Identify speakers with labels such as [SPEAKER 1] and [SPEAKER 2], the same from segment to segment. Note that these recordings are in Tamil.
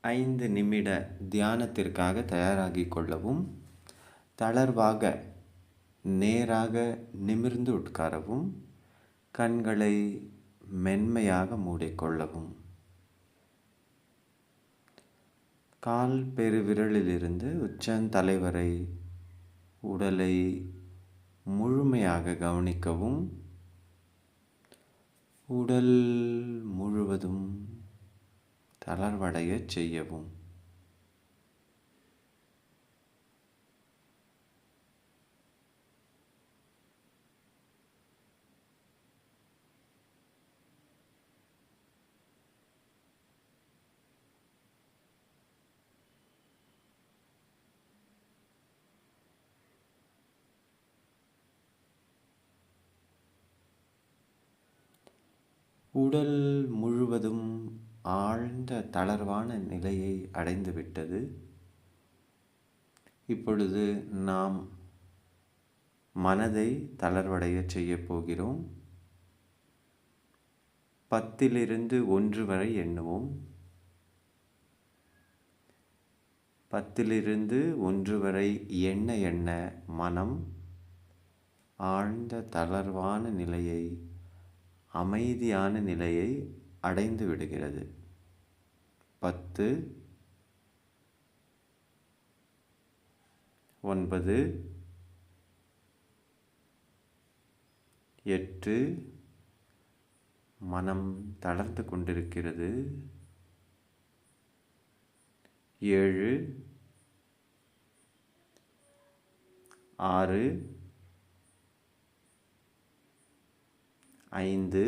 [SPEAKER 1] ஐந்து நிமிட தியானத்திற்காக தயாராகிக் கொள்ளவும் தளர்வாக நேராக நிமிர்ந்து உட்காரவும் கண்களை மென்மையாக மூடிக்கொள்ளவும். கால் பெருவிரலிலிருந்து உச்சந்தலை வரை உடலை முழுமையாக கவனிக்கவும் உடல் முழுவதும் தளர்வடையச் செய்யவும். உடல் முழுவதும் ஆழ்ந்த தளர்வான நிலையை அடைந்துவிட்டது. இப்பொழுது நாம் மனதை தளர்வடையச் செய்யப் போகிறோம். பத்திலிருந்து ஒன்று வரை எண்ணுவோம். பத்திலிருந்து ஒன்று வரை எண்ண எண்ண மனம் ஆழ்ந்த தளர்வான நிலையை அமைதியான நிலையை அடைந்து விடுகிறது பத்து ஒன்பது எட்டு மனம் தளர்ந்து கொண்டிருக்கிறது. ஏழு ஆறு ஐந்து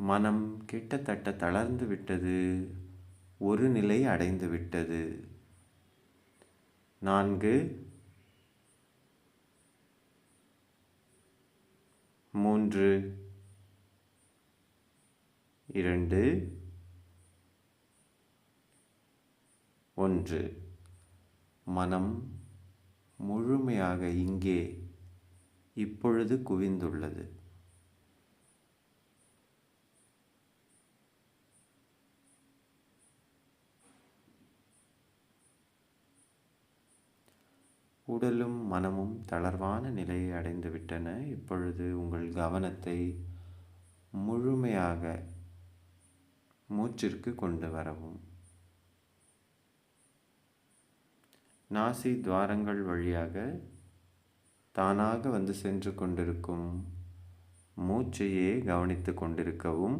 [SPEAKER 1] மனம் கிட்டத்தட்ட தளர்ந்து விட்டது. ஒரு நிலை அடைந்து விட்டது. நான்கு. மூன்று. இரண்டு. ஒன்று. மனம் முழுமையாக இங்கே இப்பொழுது குவிந்துள்ளது. உடலும் மனமும் தளர்வான நிலையை அடைந்துவிட்டன. இப்பொழுது உங்கள் கவனத்தை முழுமையாக மூச்சிற்கு கொண்டு வரவும். நாசி துவாரங்கள் வழியாக தானாக வந்து சென்று கொண்டிருக்கும் மூச்சையே கவனித்து கொண்டிருக்கவும்.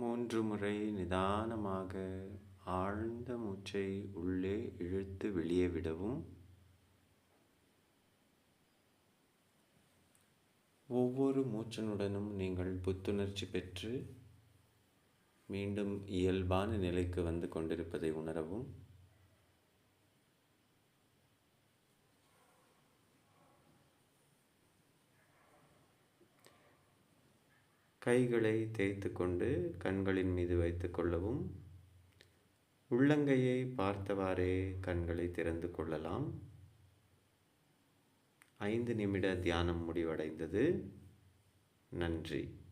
[SPEAKER 1] மூன்று முறை நிதானமாக ஆழ்ந்த மூச்சை உள்ளே இழுத்து வெளியே விடவும். ஒவ்வொரு மூச்சனுடனும் நீங்கள் புத்துணர்ச்சி பெற்று மீண்டும் இயல்பான நிலைக்கு வந்து கொண்டிருப்பதை உணரவும். கைகளை தேய்த்து கொண்டு கண்களின் மீது வைத்து கொள்ளவும். உள்ளங்கையை பார்த்தவாறே கண்களை திறந்து கொள்ளலாம். ஐந்து நிமிட தியானம் முடிவடைந்தது. நன்றி.